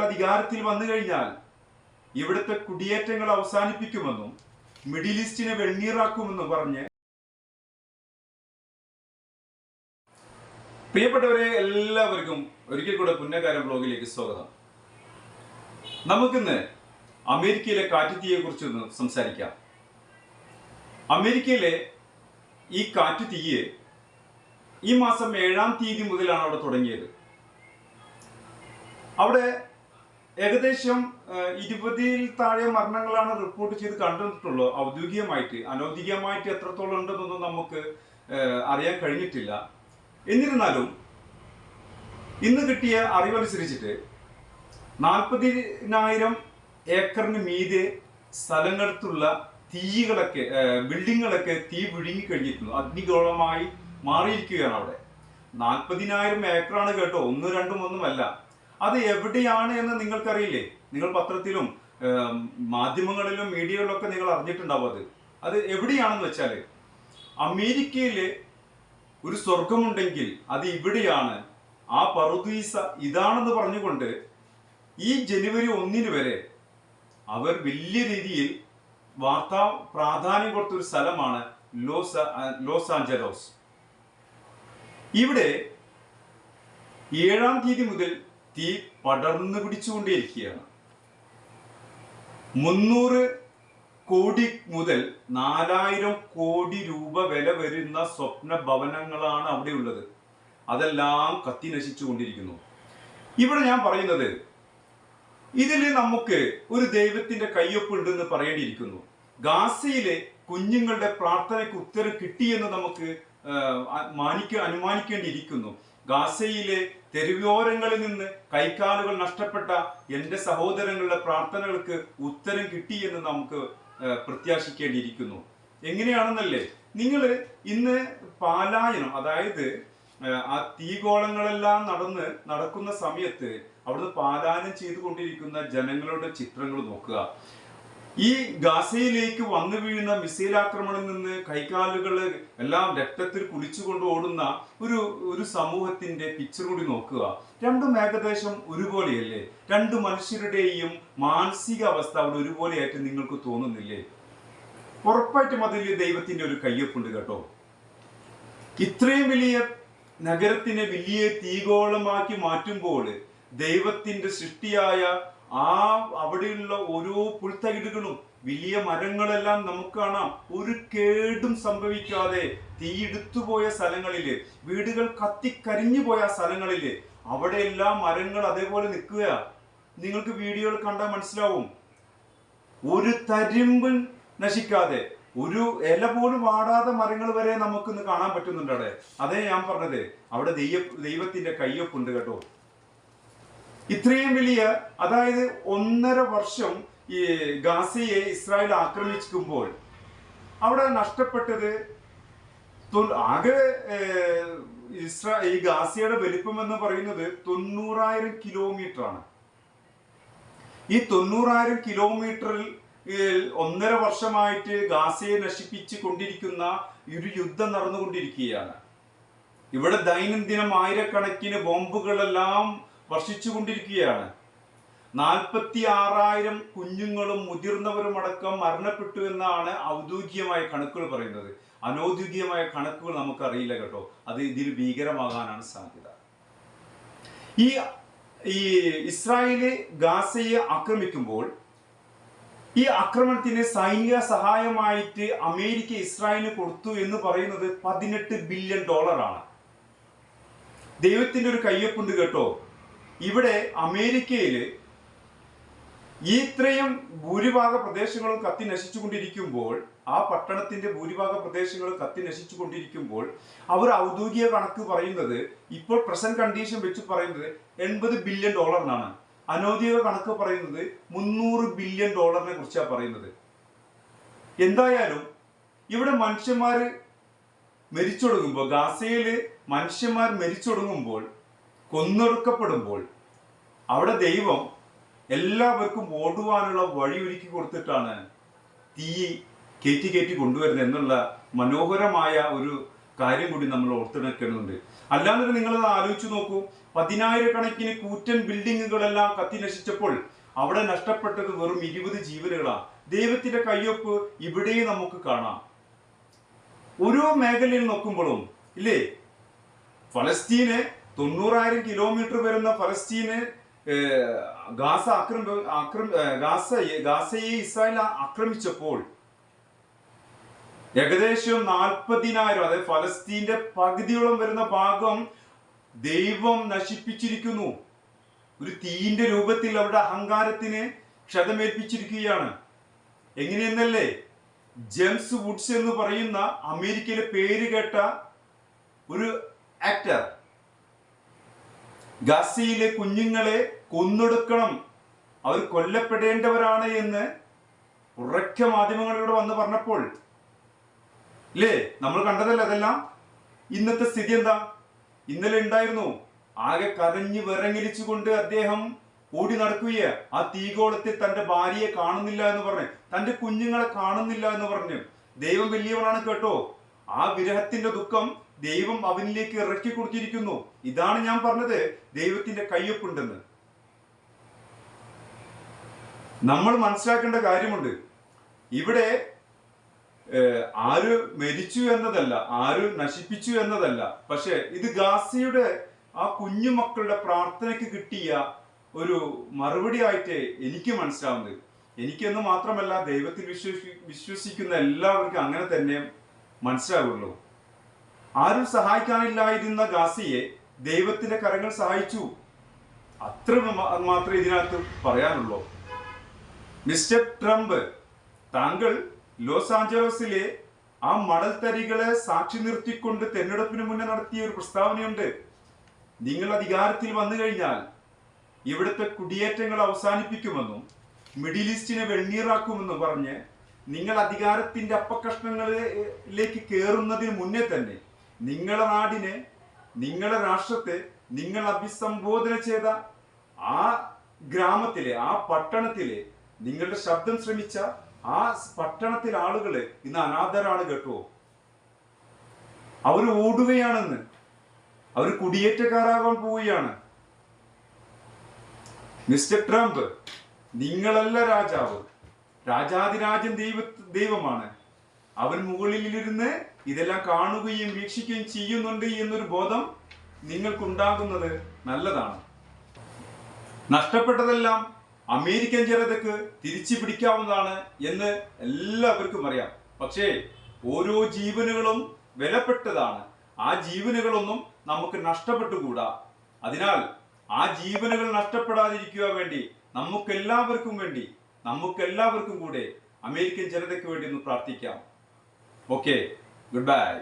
തങ്ങൾ അധികാരത്തിൽ വന്നു കഴിഞ്ഞാൽ ഇവിടുത്തെ കുടിയേറ്റങ്ങൾ അവസാനിപ്പിക്കുമെന്നും മിഡിൽ ഈസ്റ്റിനെ വെണ്ണീറാക്കുമെന്നും പറഞ്ഞ് പ്രിയപ്പെട്ടവരെ എല്ലാവർക്കും ഒരിക്കൽ കൂടെ പുന്നകാരം ബ്ലോഗിലേക്ക് സ്വാഗതം. നമുക്കിന്ന് അമേരിക്കയിലെ കാറ്റുതീയെ കുറിച്ചൊന്ന് സംസാരിക്കാം. അമേരിക്കയിലെ ഈ കാറ്റുതീയെ ഈ മാസം ഏഴാം തീയതി മുതലാണ് അവിടെ തുടങ്ങിയത്. അവിടെ ഏകദേശം ഇരുപതിൽ താഴെ മരണങ്ങളാണ് റിപ്പോർട്ട് ചെയ്ത് കണ്ടിട്ടുള്ളൂ ഔദ്യോഗികമായിട്ട് അനൗദ്യോഗികമായിട്ട് എത്രത്തോളം ഉണ്ടെന്നൊന്നും നമുക്ക് അറിയാൻ കഴിഞ്ഞിട്ടില്ല. എന്നിരുന്നാലും ഇന്ന് കിട്ടിയ അറിവനുസരിച്ചിട്ട് നാൽപ്പതിനായിരം ഏക്കറിന് മീതെ സ്ഥലങ്ങൾക്കുള്ള തീകളൊക്കെ ബിൽഡിങ്ങുകളൊക്കെ തീ വിഴുങ്ങി കഴിഞ്ഞിരിക്കുന്നു. അഗ്നിഗോളമായി മാറിയിരിക്കുകയാണ് അവിടെ. നാൽപ്പതിനായിരം ഏക്കറാണ് കേട്ടോ. ഒന്നും രണ്ടും ഒന്നുമല്ല. അത് എവിടെയാണ് എന്ന് നിങ്ങൾക്കറിയില്ലേ? നിങ്ങൾ പത്രത്തിലും മാധ്യമങ്ങളിലും മീഡിയകളിലൊക്കെ നിങ്ങൾ അറിഞ്ഞിട്ടുണ്ടാവും അത്. അത് എവിടെയാണെന്ന് വെച്ചാൽ അമേരിക്കയിൽ ഒരു സ്വർഗമുണ്ടെങ്കിൽ അത് ഇവിടെയാണ്. ആ പറുദീസ ഇതാണെന്ന് പറഞ്ഞുകൊണ്ട് ഈ ജനുവരി ഒന്നിന് വരെ അവർ വലിയ രീതിയിൽ വാർത്താ പ്രാധാന്യം കൊടുത്ത ഒരു സ്ഥലമാണ് ലോസ് ലോസ് ആഞ്ചലോസ്. ഇവിടെ ഏഴാം തീയതി മുതൽ തീ പടർന്നു പിടിച്ചുകൊണ്ടേയിരിക്കുകയാണ്. മുന്നൂറ് കോടി മുതൽ നാലായിരം കോടി രൂപ വില വരുന്ന സ്വപ്ന ഭവനങ്ങളാണ് അവിടെ ഉള്ളത്. അതെല്ലാം കത്തി നശിച്ചു കൊണ്ടിരിക്കുന്നു ഇവിടെ ഞാൻ പറയുന്നത് ഇതിൽ നമുക്ക് ഒരു ദൈവത്തിന്റെ കയ്യൊപ്പുണ്ടെന്ന് പറയേണ്ടിയിരിക്കുന്നു. ഗാസയിലെ കുഞ്ഞുങ്ങളുടെ പ്രാർത്ഥനയ്ക്ക് ഉത്തരം കിട്ടിയെന്ന് നമുക്ക് മാനിക്ക അനുമാനിക്കേണ്ടിയിരിക്കുന്നു. ഗാസയിലെ തെരുവോരങ്ങളിൽ നിന്ന് കൈക്കാലുകൾ നഷ്ടപ്പെട്ട എന്റെ സഹോദരങ്ങളുടെ പ്രാർത്ഥനകൾക്ക് ഉത്തരം കിട്ടിയെന്ന് നമുക്ക് പ്രത്യാശിക്കേണ്ടിയിരിക്കുന്നു. എങ്ങനെയാണെന്നല്ലേ? നിങ്ങൾ ഇന്ന് പാലായനം അതായത് ആ തീഗോളങ്ങളെല്ലാം നടന്ന് നടക്കുന്ന സമയത്ത് അവിടുന്ന് പാലായനം ചെയ്തുകൊണ്ടിരിക്കുന്ന ജനങ്ങളുടെ ചിത്രങ്ങൾ നോക്കുക. ഈ ഗാസയിലേക്ക് വന്നു വീഴുന്ന മിസൈൽ ആക്രമണത്തിൽ നിന്ന് കൈകാലുകൾ എല്ലാം രക്തത്തിൽ കുളിച്ചുകൊണ്ട് ഓടുന്ന ഒരു ഒരു സമൂഹത്തിന്റെ പിക്ചർ കൂടി നോക്കുക. രണ്ടും ഏകദേശം ഒരുപോലെയല്ലേ? രണ്ട് മനുഷ്യരുടെയും മാനസിക അവസ്ഥ അവിടെ ഒരുപോലെയായിട്ട് നിങ്ങൾക്ക് തോന്നുന്നില്ലേ? ഉറപ്പായിട്ടും അതിൽ ദൈവത്തിന്റെ ഒരു കയ്യൊപ്പുണ്ട് കേട്ടോ. ഇത്രയും വലിയ നഗരത്തിനെ വലിയ തീഗോളമാക്കി മാറ്റുമ്പോൾ ദൈവത്തിന്റെ സൃഷ്ടിയായ ആ അവിടെയുള്ള ഓരോ പുൽത്തകിടുകളും വലിയ മരങ്ങളെല്ലാം നമുക്ക് കാണാം. ഒരു കേടും സംഭവിക്കാതെ തീയെടുത്തു പോയ സ്ഥലങ്ങളിൽ വീടുകൾ കത്തിക്കരിഞ്ഞു പോയ സ്ഥലങ്ങളിൽ അവിടെ എല്ലാ മരങ്ങൾ അതേപോലെ നിൽക്കുക. നിങ്ങൾക്ക് വീഡിയോകൾ കണ്ടാൽ മനസ്സിലാവും. ഒരു തരിമ്പ് നശിക്കാതെ ഒരു ഇല പോലും വാടാതെ മരങ്ങൾ വരെ നമുക്കിന്ന് കാണാൻ പറ്റുന്നുണ്ട് അവിടെ. അതേ ഞാൻ പറഞ്ഞത്. അവിടെ ദൈവ ദൈവത്തിന്റെ കയ്യൊപ്പുണ്ട് കേട്ടോ. ഇത്രയും വലിയ അതായത് ഒന്നര വർഷം ഈ ഗാസയെ ഇസ്രായേൽ ആക്രമിച്ചുമ്പോൾ അവിടെ നഷ്ടപ്പെട്ടത് ആകെ ഇസ്രാ ഈ ഗാസയുടെ വലിപ്പം എന്ന് പറയുന്നത് തൊണ്ണൂറായിരം കിലോമീറ്റർ ആണ് ഈ തൊണ്ണൂറായിരം കിലോമീറ്ററിൽ ഒന്നര വർഷമായിട്ട് ഗാസയെ നശിപ്പിച്ച് കൊണ്ടിരിക്കുന്ന ഒരു യുദ്ധം നടന്നുകൊണ്ടിരിക്കുകയാണ്. ഇവിടെ ദൈനംദിനം ആയിരക്കണക്കിന് ബോംബുകളെല്ലാം വർഷിച്ചുകൊണ്ടിരിക്കുകയാണ്. നാൽപ്പത്തി ആറായിരം കുഞ്ഞുങ്ങളും മുതിർന്നവരും അടക്കം മരണപ്പെട്ടു എന്നാണ് ഔദ്യോഗികമായ കണക്കുകൾ പറയുന്നത്. അനൗദ്യോഗികമായ കണക്കുകൾ നമുക്കറിയില്ല കേട്ടോ. അത് ഇതിൽ ഭീകരമാകാനാണ് സാധ്യത. ഈ ഈ ഇസ്രായേൽ ഗാസയെ ആക്രമിക്കുമ്പോൾ ഈ ആക്രമണത്തിന് സൈനിക സഹായമായിട്ട് അമേരിക്ക ഇസ്രായേലിന് കൊടുത്തു എന്ന് പറയുന്നത് പതിനെട്ട് ബില്യൺ ഡോളറാണ്. ദൈവത്തിന്റെ ഒരു കയ്യൊപ്പുണ്ട് കേട്ടോ. ഇവിടെ അമേരിക്കയിൽ ഇത്രയും ഭൂരിഭാഗ പ്രദേശങ്ങളും കത്തി നശിച്ചുകൊണ്ടിരിക്കുമ്പോൾ ആ പട്ടണത്തിന്റെ ഭൂരിഭാഗ പ്രദേശങ്ങളും കത്തി നശിച്ചുകൊണ്ടിരിക്കുമ്പോൾ അവർ ഔദ്യോഗിക കണക്ക് പറയുന്നത് ഇപ്പോൾ പ്രസന്റ് കണ്ടീഷൻ വെച്ച് പറയുന്നത് എൺപത് ബില്യൺ ഡോളറിനാണ് അനൗദ്യോഗിക കണക്ക് പറയുന്നത് മുന്നൂറ് ബില്യൺ ഡോളറിനെ കുറിച്ചാണ് പറയുന്നത്. എന്തായാലും ഇവിടെ മനുഷ്യന്മാർ മരിച്ചൊടുങ്ങുമ്പോൾ ഗാസയിൽ മനുഷ്യന്മാർ മരിച്ചൊടുങ്ങുമ്പോൾ കൊന്നൊടുക്കപ്പെടുമ്പോൾ അവിടെ ദൈവം എല്ലാവർക്കും ഓടുവാനുള്ള വഴി ഒരുക്കി കൊടുത്തിട്ടാണ് തീ കയറ്റി കയറ്റി കൊണ്ടുവരുന്നത് എന്നുള്ള മനോഹരമായ ഒരു കാര്യം കൂടി നമ്മൾ ഓർത്തിണക്കുന്നുണ്ട് അല്ലാതെ നിങ്ങളത് ആലോചിച്ച് നോക്കൂ. പതിനായിരക്കണക്കിന് കൂറ്റൻ ബിൽഡിങ്ങുകളെല്ലാം കത്തി നശിച്ചപ്പോൾ അവിടെ നഷ്ടപ്പെട്ടത് വെറും ഇരുപത് ജീവനുകളാണ് ദൈവത്തിന്റെ കയ്യൊപ്പ് ഇവിടെയും നമുക്ക് കാണാം. ഓരോ മേഖലയിൽ നോക്കുമ്പോഴും ഇല്ലേ? ഫലസ്തീന് തൊണ്ണൂറായിരം കിലോമീറ്റർ വരുന്ന ഫലസ്തീന് ഗാസ ആക്രമ ആക്രമ ഗാസ ഗാസയെ ഇസ്രായേൽ ആക്രമിച്ചപ്പോൾ ഏകദേശം നാൽപ്പതിനായിരം അതായത് ഫലസ്തീന്റെ പകുതിയോളം വരുന്ന ഭാഗം ദൈവം നശിപ്പിച്ചിരിക്കുന്നു. ഒരു തീന്റെ രൂപത്തിൽ അവരുടെ അഹങ്കാരത്തിന് ക്ഷതമേൽപ്പിച്ചിരിക്കുകയാണ്. എങ്ങനെയെന്നല്ലേ? ജെയിംസ് വുഡ്സ് എന്ന് പറയുന്ന അമേരിക്കയിലെ പേര് കേട്ട ഒരു ആക്ടർ ഗാസയിലെ കുഞ്ഞുങ്ങളെ കൊന്നൊടുക്കണം. അവർ കൊല്ലപ്പെടേണ്ടവരാണ് എന്ന് ഉറക്ക മാധ്യമങ്ങളിലൂടെ വന്ന് പറഞ്ഞപ്പോൾ. ഇല്ലേ? നമ്മൾ കണ്ടതല്ലേ അതെല്ലാം? ഇന്നത്തെ സ്ഥിതി എന്താ? ഇന്നലെ ഉണ്ടായിരുന്നു. ആകെ കരഞ്ഞു വിറങ്ങലിച്ചുകൊണ്ട് അദ്ദേഹം ഓടി നടക്കുകയ. ആ തീകോളത്തിൽ തന്റെ ഭാര്യയെ കാണുന്നില്ല എന്ന് പറഞ്ഞു തന്റെ കുഞ്ഞുങ്ങളെ കാണുന്നില്ല എന്ന് പറഞ്ഞു. ദൈവം വലിയവനാണ് കേട്ടോ. ആ വിരഹത്തിന്റെ ദുഃഖം ദൈവം അവനിലേക്ക് ഇറക്കി കൊടുത്തിരിക്കുന്നു. ഇതാണ് ഞാൻ പറഞ്ഞത് ദൈവത്തിന്റെ കയ്യൊപ്പുണ്ടെന്ന്. നമ്മൾ മനസ്സിലാക്കേണ്ട കാര്യമുണ്ട്. ഇവിടെ ആര് മരിച്ചു എന്നതല്ല ആര് നശിപ്പിച്ചു എന്നതല്ല പക്ഷെ ഇത് ഗാസിയുടെ ആ കുഞ്ഞു മക്കളുടെ പ്രാർത്ഥനയ്ക്ക് കിട്ടിയ ഒരു മറുപടി ആയിട്ട് എനിക്ക് മനസ്സിലാവുന്നത്. എനിക്കെന്ന് മാത്രമല്ല ദൈവത്തിൽ വിശ്വസി വിശ്വസിക്കുന്ന എല്ലാവർക്കും അങ്ങനെ തന്നെ മനസ്സിലാവുള്ളൂ. ആരും സഹായിക്കാനില്ലായിരുന്ന ഗാസിയെ ദൈവത്തിന്റെ കരങ്ങൾ സഹായിച്ചു. അത്ര മാത്രമേ ഇതിനകത്ത് പറയാനുള്ളൂ. മിസ്റ്റർ ട്രംപ് താങ്കൾ ലോസ് ആഞ്ചലസിലെ ആ മണൽത്തരികളെ സാക്ഷി നിർത്തിക്കൊണ്ട് തെരഞ്ഞെടുപ്പിന് മുന്നേ നടത്തിയ ഒരു പ്രസ്താവനയുണ്ട്. നിങ്ങൾ അധികാരത്തിൽ വന്നു കഴിഞ്ഞാൽ ഇവിടുത്തെ കുടിയേറ്റങ്ങൾ അവസാനിപ്പിക്കുമെന്നും മിഡിൽ ഈസ്റ്റിനെ വെണ്ണീറാക്കുമെന്നും പറഞ്ഞ് നിങ്ങൾ അധികാരത്തിന്റെ അപ്പകഷ്ണങ്ങളിലേക്ക് കയറുന്നതിന് മുന്നേ തന്നെ നിങ്ങളെ നാടിനെ നിങ്ങളെ രാഷ്ട്രത്തെ നിങ്ങൾ അഭിസംബോധന ചെയ്ത ആ ഗ്രാമത്തിലെ ആ പട്ടണത്തിലെ നിങ്ങളുടെ ശബ്ദം ശ്രമിച്ച ആ പട്ടണത്തിലെ ആളുകൾ ഇന്ന് അനാഥരാണ് കേട്ടോ. അവർ ഓടുകയാണെന്ന്. അവർ കുടിയേറ്റക്കാരാകാൻ പോവുകയാണ്. മിസ്റ്റർ ട്രംപ് നിങ്ങളല്ല രാജാവ്. രാജാതിരാജൻ ദൈവ ദൈവമാണ്. അവൻ മുകളിലിരുന്ന് ഇതെല്ലാം കാണുകയും വീക്ഷിക്കുകയും ചെയ്യുന്നുണ്ട് എന്നൊരു ബോധം നിങ്ങൾക്കുണ്ടാകുന്നത് നല്ലതാണ്. നഷ്ടപ്പെട്ടതെല്ലാം അമേരിക്കൻ ജനതയ്ക്ക് തിരിച്ചു പിടിക്കാവുന്നതാണ് എന്ന് എല്ലാവർക്കും അറിയാം. പക്ഷേ ഓരോ ജീവനുകളും വിലപ്പെട്ടതാണ്. ആ ജീവനുകളൊന്നും നമുക്ക് നഷ്ടപ്പെട്ടുകൂടാ. അതിനാൽ ആ ജീവനുകൾ നഷ്ടപ്പെടാതിരിക്കുക വേണ്ടി നമുക്കെല്ലാവർക്കും വേണ്ടി നമുക്കെല്ലാവർക്കും കൂടെ അമേരിക്കൻ ജനതയ്ക്ക് വേണ്ടി ഒന്ന് പ്രാർത്ഥിക്കാം. Okay good bye